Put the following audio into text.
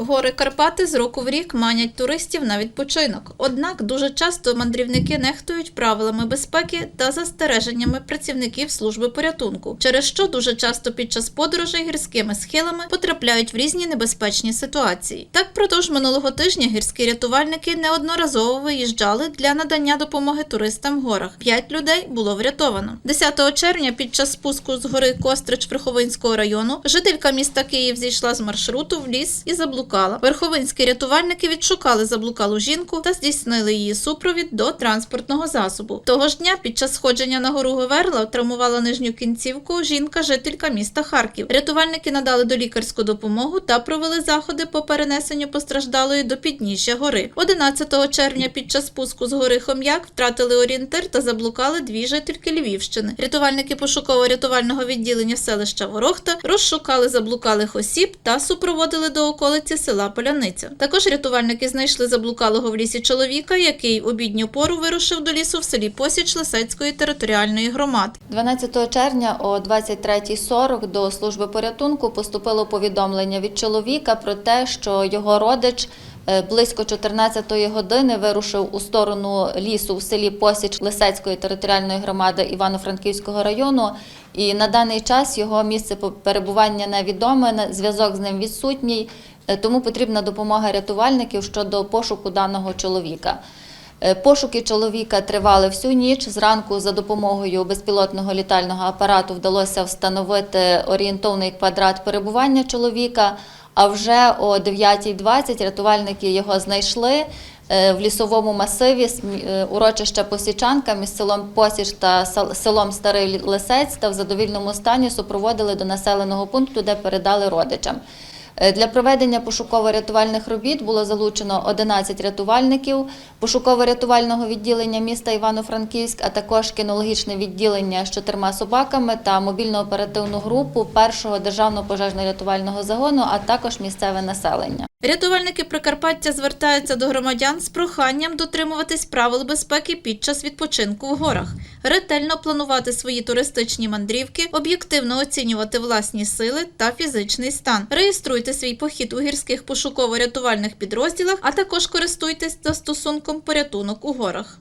Гори Карпати з року в рік манять туристів на відпочинок. Однак дуже часто мандрівники нехтують правилами безпеки та застереженнями працівників служби порятунку, через що дуже часто під час подорожей гірськими схилами потрапляють в різні небезпечні ситуації. Так, продовж минулого тижня гірські рятувальники неодноразово виїжджали для надання допомоги туристам в горах. П'ять людей було врятовано. 10 червня під час спуску з гори Кострич Верховинського району жителька міста Київ зійшла з маршруту в ліс і заблукала. Верховинські рятувальники відшукали заблукалу жінку та здійснили її супровід до транспортного засобу. Того ж дня під час сходження на гору Говерла травмувала нижню кінцівку жінка, жителька міста Харків. Рятувальники надали долікарську допомогу та провели заходи по перенесенню постраждалої до підніжжя гори. 11 червня під час спуску з гори Хом'як втратили орієнтир та заблукали дві жительки Львівщини. Рятувальники пошуково-рятувального відділення селища Ворохта розшукали заблукалих осіб та супроводили до околиці села Поляниця. Також рятувальники знайшли заблукалого в лісі чоловіка, який обідню пору вирушив до лісу в селі Посіч Лисецької територіальної громади. 12 червня о 23.40 до служби порятунку поступило повідомлення від чоловіка про те, що його родич близько 14-ї години вирушив у сторону лісу в селі Посіч Лисецької територіальної громади Івано-Франківського району. І на даний час його місце перебування невідоме, зв'язок з ним відсутній, е, тому потрібна допомога рятувальників щодо пошуку даного чоловіка. Е, Пошуки чоловіка тривали всю ніч. Зранку за допомогою безпілотного літального апарату вдалося встановити орієнтовний квадрат перебування чоловіка. А вже о 9.20 рятувальники його знайшли е, в лісовому масиві е, урочища Посічанка між селом Посіч та селом Старий Лисець та в задовільному стані супроводили до населеного пункту, де передали родичам. Е, Для проведення пошуково-рятувальних робіт було залучено 11 рятувальників пошуково-рятувального відділення міста Івано-Франківськ, а також кінологічне відділення з чотирма собаками та мобільно-оперативну групу першого державного пожежно-рятувального загону, а також місцеве населення. Рятувальники Прикарпаття звертаються до громадян з проханням дотримуватись правил безпеки під час відпочинку в горах, ретельно планувати свої туристичні мандрівки, об'єктивно оцінювати власні сили та фізичний стан. Реєструйте свій похід у гірських пошуково-рятувальних підрозділах, а також користуйтесь застосунком порятунок у горах.